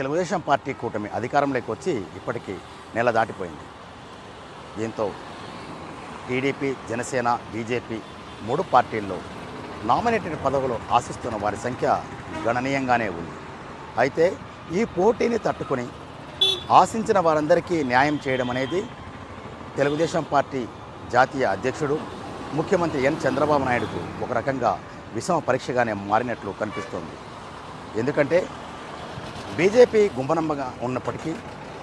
Telugu Desam party కూటమి అధికారంలోకి వచ్చి ఇప్పటికీ నెల దాటిపోయింది. దీంతో టీడీపీ జనసేన బీజేపీ మూడు పార్టీల్లో నామినేటెడ్ పదవులు ఆశిస్తున్న వారి సంఖ్య గణనీయంగానే ఉంది. అయితే ఈ పోటీని తట్టుకొని ఆశించిన వారందరికీ న్యాయం చేయడం అనేది తెలుగుదేశం పార్టీ జాతీయ అధ్యక్షుడు ముఖ్యమంత్రి ఎన్ చంద్రబాబు నాయుడుకు ఒక రకంగా విషమ పరీక్షగానే మారినట్లు కనిపిస్తోంది. ఎందుకంటే బీజేపీ గుంపనంబగా ఉన్నప్పటికీ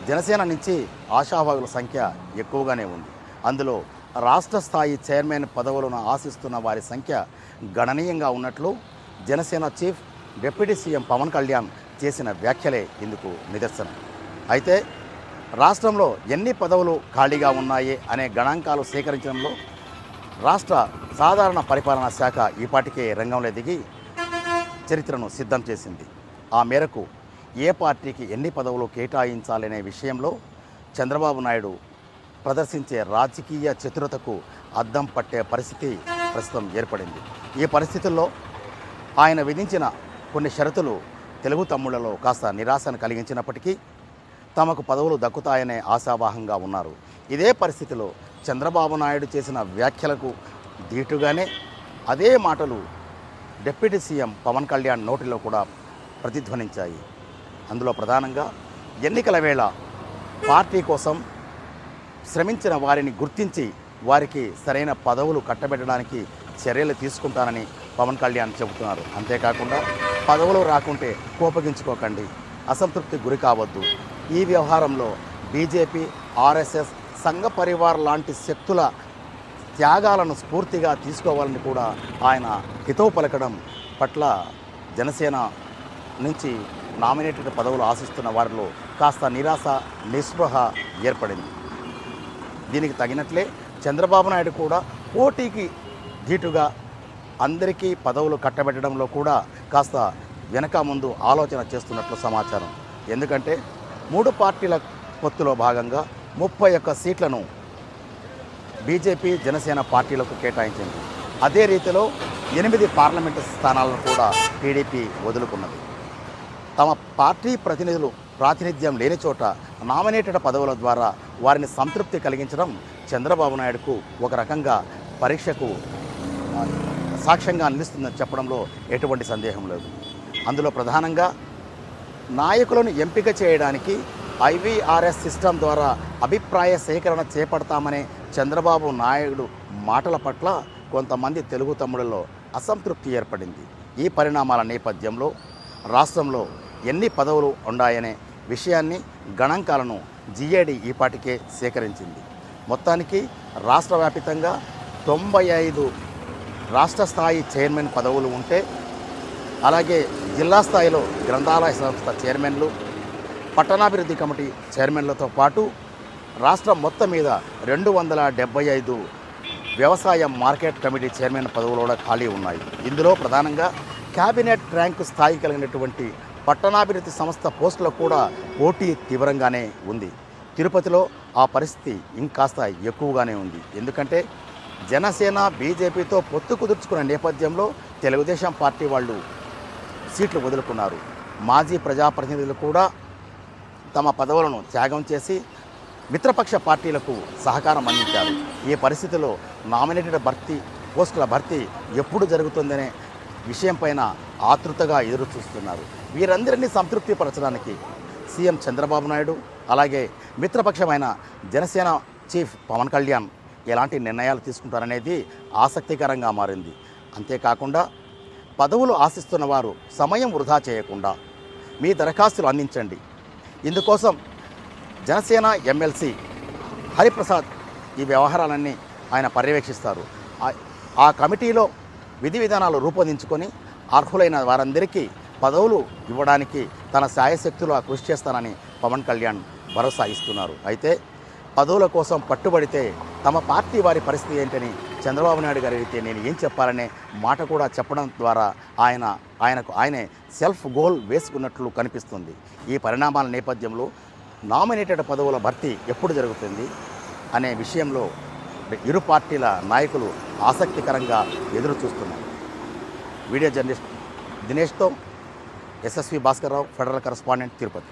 జనసేన నుంచి ఆశావాదుల సంఖ్య ఎక్కువగానే ఉంది. అందులో రాష్ట్ర స్థాయి చైర్మన్ పదవులను ఆశిస్తున్న వారి సంఖ్య గణనీయంగా ఉన్నట్లు Janasena chief deputy CM Pawan Kalyan చేసిన వ్యాఖ్యలే ఇందుకు నిదర్శనం. అయితే రాష్ట్రంలో ఎన్ని పదవులు ఖాళీగా ఉన్నాయి అనే గణాంకాలు సేకరించడంలో రాష్ట్ర సాధారణ పరిపాలనా శాఖ ఈపాటికే రంగంలో దిగి చరిత్రను సిద్ధం చేసింది. ఆ మేరకు ఏ పార్టీకి ఎన్ని పదవులు కేటాయించాలనే విషయంలో చంద్రబాబు నాయుడు ప్రదర్శించే రాజకీయ చతురతకు అద్దం పట్టే పరిస్థితి ప్రస్తుతం ఏర్పడింది. ఈ పరిస్థితుల్లో ఆయన విధించిన కొన్ని షరతులు తెలుగు తమ్ముళ్ళలో కాస్త నిరాశను కలిగించినప్పటికీ తమకు పదవులు దక్కుతాయనే ఆశావాహంగా ఉన్నారు. ఇదే పరిస్థితిలో చంద్రబాబు నాయుడు చేసిన వ్యాఖ్యలకు ధీటుగానే అదే మాటలు డిప్యూటీ సీఎం పవన్ కళ్యాణ్ నోటిలో కూడా ప్రతిధ్వనించాయి. అందులో ప్రధానంగా ఎన్నికల వేళ పార్టీ కోసం శ్రమించిన వారిని గుర్తించి వారికి సరైన పదవులు కట్టబెట్టడానికి చర్యలు తీసుకుంటానని పవన్ కళ్యాణ్ చెబుతున్నారు. అంతేకాకుండా పదవులు రాకుంటే కోపగించుకోకండి అసంతృప్తి గురి కావద్దు. ఈ వ్యవహారంలో బీజేపీ ఆర్ఎస్ఎస్ సంఘ పరివార్ లాంటి శక్తుల త్యాగాలను స్ఫూర్తిగా తీసుకోవాలని కూడా ఆయన హితవు పలకడం పట్ల జనసేన నుంచి నామినేటెడ్ పదవులు ఆశిస్తున్న వారిలో కాస్త నిరాశ నిస్పృహ ఏర్పడింది. దీనికి తగినట్లే చంద్రబాబు నాయుడు కూడా పోటీకి ధీటుగా అందరికీ పదవులు కట్టబెట్టడంలో కూడా కాస్త వెనక ముందు ఆలోచన చేస్తున్నట్లు సమాచారం. ఎందుకంటే మూడు పార్టీల పొత్తులో భాగంగా ముప్పై ఒక్క సీట్లను బీజేపీ జనసేన పార్టీలకు కేటాయించింది. అదే రీతిలో ఎనిమిది పార్లమెంటు స్థానాలను కూడా టీడీపీ వదులుకున్నది. తమ పార్టీ ప్రతినిధులు ప్రాతినిధ్యం లేని చోట నామినేటెడ్ పదవుల ద్వారా వారిని సంతృప్తి కలిగించడం చంద్రబాబు నాయుడుకు ఒక రకంగా పరీక్షకు సాక్ష్యంగా అందిస్తుందని చెప్పడంలో ఎటువంటి సందేహం లేదు. అందులో ప్రధానంగా నాయకులను ఎంపిక చేయడానికి ఐవీఆర్ఎస్ సిస్టమ్ ద్వారా అభిప్రాయ సేకరణ చేపడతామనే చంద్రబాబు నాయుడు మాటల పట్ల కొంతమంది తెలుగు తమ్ముళ్ళలో అసంతృప్తి ఏర్పడింది. ఈ పరిణామాల నేపథ్యంలో రాష్ట్రంలో ఎన్ని పదవులు ఉన్నాయనే విషయాన్ని గణాంకాలను జిఏడి ఈపాటికే సేకరించింది. మొత్తానికి రాష్ట్ర వ్యాపితంగా తొంభై ఐదు రాష్ట్ర స్థాయి చైర్మన్ పదవులు ఉంటే అలాగే జిల్లా స్థాయిలో గ్రంథాలయ సంస్థ చైర్మన్లు పట్టణాభివృద్ధి కమిటీ చైర్మన్లతో పాటు రాష్ట్రం మొత్తం మీద రెండు వందల డెబ్బై ఐదు వ్యవసాయ మార్కెట్ కమిటీ చైర్మన్ పదవులు కూడా ఖాళీ ఉన్నాయి. ఇందులో ప్రధానంగా క్యాబినెట్ ర్యాంకు స్థాయి కలిగినటువంటి పట్టణాభివృద్ధి సంస్థ పోస్టులకు కూడా పోటీ తీవ్రంగానే ఉంది. తిరుపతిలో ఆ పరిస్థితి ఇంకాస్త ఎక్కువగానే ఉంది. ఎందుకంటే జనసేన బీజేపీతో పొత్తు కుదుర్చుకున్న నేపథ్యంలో తెలుగుదేశం పార్టీ వాళ్ళు సీట్లు వదులుకున్నారు. మాజీ ప్రజాప్రతినిధులు కూడా తమ పదవులను త్యాగం చేసి మిత్రపక్ష పార్టీలకు సహకారం అందించారు. ఈ పరిస్థితిలో నామినేటెడ్ భర్తీ పోస్టుల భర్తీ ఎప్పుడు జరుగుతుందనే విషయం పైన ఆతృతగా ఎదురు చూస్తున్నారు వీరందరినీ సంతృప్తిపరచడానికి సీఎం చంద్రబాబు నాయుడు అలాగే మిత్రపక్షమైన జనసేన చీఫ్ పవన్ కళ్యాణ్ ఎలాంటి నిర్ణయాలు తీసుకుంటారనేది ఆసక్తికరంగా మారింది. అంతేకాకుండా పదవులు ఆశిస్తున్న వారు సమయం వృధా చేయకుండా మీ దరఖాస్తులు అందించండి. ఇందుకోసం జనసేన ఎమ్మెల్సీ హరిప్రసాద్ ఈ వ్యవహారాలన్నీ ఆయన పర్యవేక్షిస్తారు. ఆ కమిటీలో విధి విధానాలు రూపొందించుకొని అర్హులైన వారందరికీ పదవులు ఇవ్వడానికి తన శాయశక్తులు కృషి చేస్తానని పవన్ కళ్యాణ్ భరోసా ఇస్తున్నారు. అయితే పదవుల కోసం పట్టుబడితే తమ పార్టీ వారి పరిస్థితి ఏంటని చంద్రబాబు నాయుడు గారు అయితే నేను ఏం చెప్పాలనే మాట కూడా చెప్పడం ద్వారా ఆయన ఆయనకు ఆయనే సెల్ఫ్ గోల్ వేసుకున్నట్లు కనిపిస్తుంది. ఈ పరిణామాల నేపథ్యంలో నామినేటెడ్ పదవుల భర్తీ ఎప్పుడు జరుగుతుంది అనే విషయంలో ఇరు పార్టీల నాయకులు ఆసక్తికరంగా ఎదురు చూస్తున్నారు video journalist దినేష్తో SSV Bhaskarrao federal correspondent Tirupati.